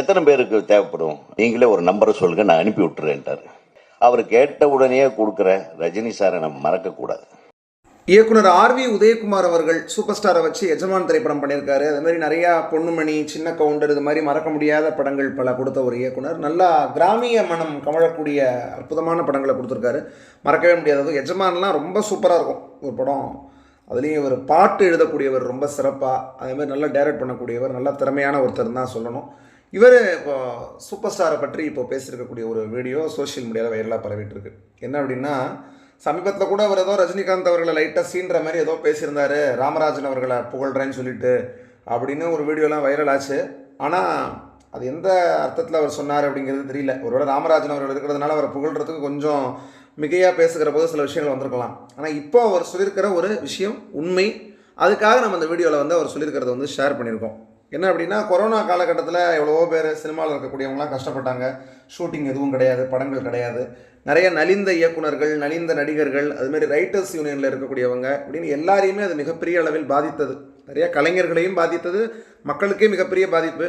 எத்தனை பேருக்கு தேவைப்படும்? நீங்களே ஒரு நம்பரை சொல்லுங்க நான் அனுப்பி விட்டுறேன்ட்டார். அவர் கேட்ட உடனே கொடுக்குற ரஜினி சாரை நம்ம மறக்க கூடாது இயக்குனர் ஆர்வி உதயகுமார் அவர்கள் சூப்பர் ஸ்டாரை வச்சு எஜமான் திரைப்படம் பண்ணியிருக்காரு. அது மாதிரி நிறையா பொண்ணுமணி சின்ன கவுண்டர் இது மாதிரி மறக்க முடியாத படங்கள் பல கொடுத்த ஒரு இயக்குனர். நல்லா கிராமிய மனம் கமழக்கூடிய அற்புதமான படங்களை கொடுத்துருக்காரு. மறக்கவே முடியாதது எஜமான்லாம் ரொம்ப சூப்பராக இருக்கும். ஒரு படம் அதுலேயும் இவர் பாட்டு எழுதக்கூடியவர் ரொம்ப சிறப்பாக அதே மாதிரி நல்லா டைரக்ட் பண்ணக்கூடியவர் நல்லா திறமையான ஒருத்தர் தான் சொல்லணும். இவர் இப்போ சூப்பர் ஸ்டாரை பற்றி இப்போ பேசியிருக்கக்கூடிய ஒரு வீடியோ சோஷியல் மீடியாவில் வைரலாக பரவிட்டு இருக்கு என்ன அப்படின்னா சமீபத்தில் கூட அவர் ஏதோ ரஜினிகாந்த் அவர்களை லைட்டாக சீன்ற மாதிரி ஏதோ பேசியிருந்தாரு. ராமராஜன் அவர்களை புகழ்கிறேன்னு சொல்லிட்டு அப்படின்னு ஒரு வீடியோலாம் வைரல் ஆச்சு. ஆனால் அது எந்த அர்த்தத்தில் அவர் சொன்னார் அப்படிங்கிறது தெரியல. ஒருவேளை ராமராஜன் அவர்கள் இருக்கிறதுனால அவரை புகழ்கிறதுக்கு கொஞ்சம் மிகையாக பேசுகிற போது சில விஷயங்கள் வந்திருக்கலாம். ஆனால் இப்போ அவர் சொல்லியிருக்கிற ஒரு விஷயம் உண்மை. அதுக்காக நம்ம அந்த வீடியோவில் வந்து அவர் சொல்லியிருக்கிறத வந்து ஷேர் பண்ணியிருக்கோம். என்ன அப்படின்னா கொரோனா காலகட்டத்தில் எவ்வளவோ பேர் சினிமாவில் இருக்கக்கூடியவங்களாம் கஷ்டப்பட்டாங்க. ஷூட்டிங் எதுவும் கிடையாது படங்கள் கிடையாது. நிறைய நலிந்த இயக்குனர்கள் நலிந்த நடிகர்கள் அதுமாரி ரைட்டர்ஸ் யூனியனில் இருக்கக்கூடியவங்க அப்படின்னு எல்லாரையுமே அது மிகப்பெரிய அளவில் பாதித்தது. நிறைய கலைஞர்களையும் பாதித்தது மக்களுக்கே மிகப்பெரிய பாதிப்பு.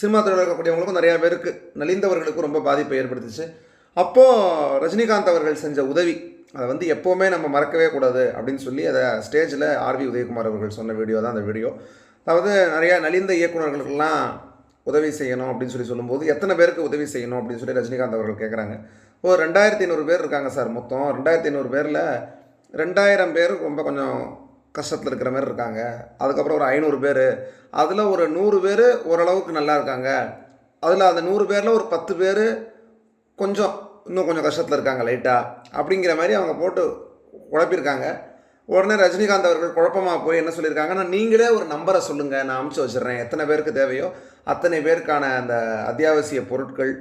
சினிமா துறையில் இருக்கக்கூடியவங்களுக்கும் நிறையா பேருக்கு நலிந்தவர்களுக்கும் ரொம்ப பாதிப்பை ஏற்படுத்துச்சு. அப்போது ரஜினிகாந்த் அவர்கள் செஞ்ச உதவி அதை வந்து எப்போவுமே நம்ம மறக்கவே கூடாது அப்படின்னு சொல்லி அதை ஸ்டேஜில் ஆர்வி உதயகுமார் அவர்கள் சொன்ன வீடியோ தான் அந்த வீடியோ அதாவது நிறையா நலிந்த இயக்குனர்களுக்கெல்லாம் உதவி செய்யணும் அப்படின்னு சொல்லி சொல்லும்போது எத்தனை பேருக்கு உதவி செய்யணும் அப்படின்னு சொல்லி ரஜினிகாந்த் அவர்கள் கேட்குறாங்க ஒரு ரெண்டாயிரத்தி ஐநூறு பேர் இருக்காங்க சார் மொத்தம். ரெண்டாயிரத்தி ஐநூறு பேரில் ரெண்டாயிரம் பேர் ரொம்ப கொஞ்சம் கஷ்டத்தில் இருக்கிற மாதிரி இருக்காங்க. அதுக்கப்புறம் ஒரு ஐநூறு பேர். அதில் ஒரு நூறு பேர் ஓரளவுக்கு நல்லா இருக்காங்க. அதில் அந்த நூறு பேரில் ஒரு பத்து பேர் கொஞ்சம் இன்னும் கொஞ்சம் கஷ்டத்தில் இருக்காங்க லைட்டாக அப்படிங்கிற மாதிரி அவங்க போட்டு குழப்பியிருக்காங்க உடனே ரஜினிகாந்த் அவர்கள் குழப்பமாக போய் என்ன சொல்லியிருக்காங்கன்னா நீங்களே ஒரு நம்பரை சொல்லுங்கள் நான் அமுச்சு வச்சிடுறேன். எத்தனை பேருக்கு தேவையோ அத்தனை பேருக்கான அந்த அத்தியாவசிய பொருட்கள்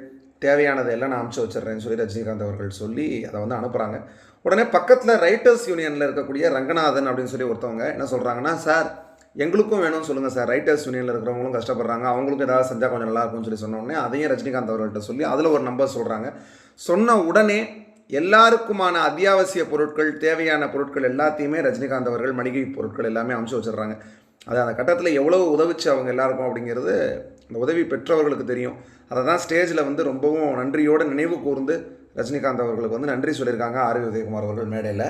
தேவையானதை எல்லாம் நான் அமுச்சு வச்சிடுறேன்னு சொல்லி ரஜினிகாந்த் அவர்கள் சொல்லி அதை வந்து அனுப்புகிறாங்க உடனே பக்கத்தில் ரைட்டர்ஸ் யூனியனில் இருக்கக்கூடிய ரங்கநாதன் அப்படின்னு சொல்லி ஒருத்தவங்க என்ன சொல்கிறாங்கன்னா சார் எங்களுக்கும் வேணும்னு சொல்லுங்கள் சார். ரைட்டர்ஸ் யூனியனில் இருக்கிறவங்களும் கஷ்டப்படுறாங்க. அவங்களுக்கும் ஏதாவது செஞ்சால் கொஞ்சம் நல்லா இருக்கும்னு சொல்லி சொன்ன உடனே அதையும் ரஜினிகாந்த் அவர்கள்ட்ட சொல்லி அதில் ஒரு நம்பர் சொல்கிறாங்க சொன்ன உடனே எல்லாருக்குமான அத்தியாவசிய பொருட்கள் தேவையான பொருட்கள் எல்லாத்தையுமே ரஜினிகாந்த் அவர்கள் மளிகை பொருட்கள் எல்லாமே அமுச்சு வச்சிடுறாங்க. அது அந்த கட்டத்தில் எவ்வளவு உதவிச்சு அவங்க எல்லாருக்கும் அப்படிங்கிறது அந்த உதவி பெற்றவர்களுக்கு தெரியும். அதை தான் ஸ்டேஜில் வந்து ரொம்பவும் நன்றியோடு நினைவு கூர்ந்து ரஜினிகாந்த் அவர்களுக்கு வந்து நன்றி சொல்லியிருக்காங்க ஆர்வி உதயகுமார் அவர்கள் மேடையில்.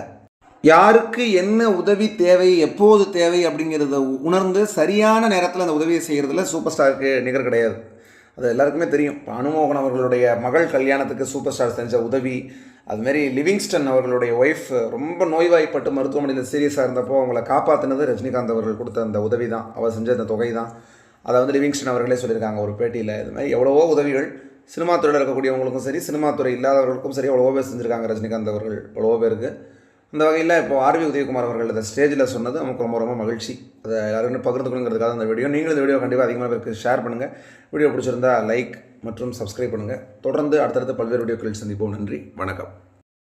யாருக்கு என்ன உதவி தேவை எப்போது தேவை அப்படிங்கிறத உணர்ந்து சரியான நேரத்தில் அந்த உதவியை செய்கிறதுல சூப்பர் ஸ்டாருக்கு நிகர் கிடையாது. அது எல்லாருக்குமே தெரியும். இப்போ அனுமோகன் அவர்களுடைய மகள் கல்யாணத்துக்கு சூப்பர் ஸ்டார் செஞ்ச உதவி அதுமாரி லிவிங்ஸ்டன் அவர்களுடைய ஒய்ஃப் ரொம்ப நோய்வாய்ப்பட்டு மருத்துவமனையில் சீரியஸாக இருந்தப்போ அவங்கள காப்பாற்றினது ரஜினிகாந்த் அவர்கள் கொடுத்த அந்த உதவி தான் அவர் செஞ்ச அந்த தொகை தான் அதை வந்து லிவிங்ஸ்டன் அவர்களே சொல்லியிருக்காங்க ஒரு பேட்டியில். இது மாதிரி எவ்வளவோ உதவிகள் சினிமா துறையில் இருக்கக்கூடியவங்களுக்கும் சரி சினிமா துறை இல்லாதவர்களுக்கும் சரி எவ்வளவோ பேர் செஞ்சுருக்காங்க ரஜினிகாந்த் அவர்கள். எவ்வளவோ பேருக்கு. அந்த வகையில் இப்போ ஆர்வி உதயகுமார் அவர்கள் இந்த ஸ்டேஜில் சொன்னது நமக்கு ரொம்ப ரொம்ப மகிழ்ச்சி. அதை யாருன்னு பகிர்ந்துக்கணுங்கிறதுக்காக அந்த வீடியோ நீங்களும் இந்த வீடியோ கண்டிப்பாக அதிகமாக பேருக்கு ஷேர் பண்ணுங்கள் வீடியோ பிடிச்சிருந்தா லைக் மற்றும் சப்ஸ்கிரைப் பண்ணுங்கள் தொடர்ந்து அடுத்தடுத்த பல்வேறு வீடியோக்களில் சந்திப்போம். நன்றி. வணக்கம்.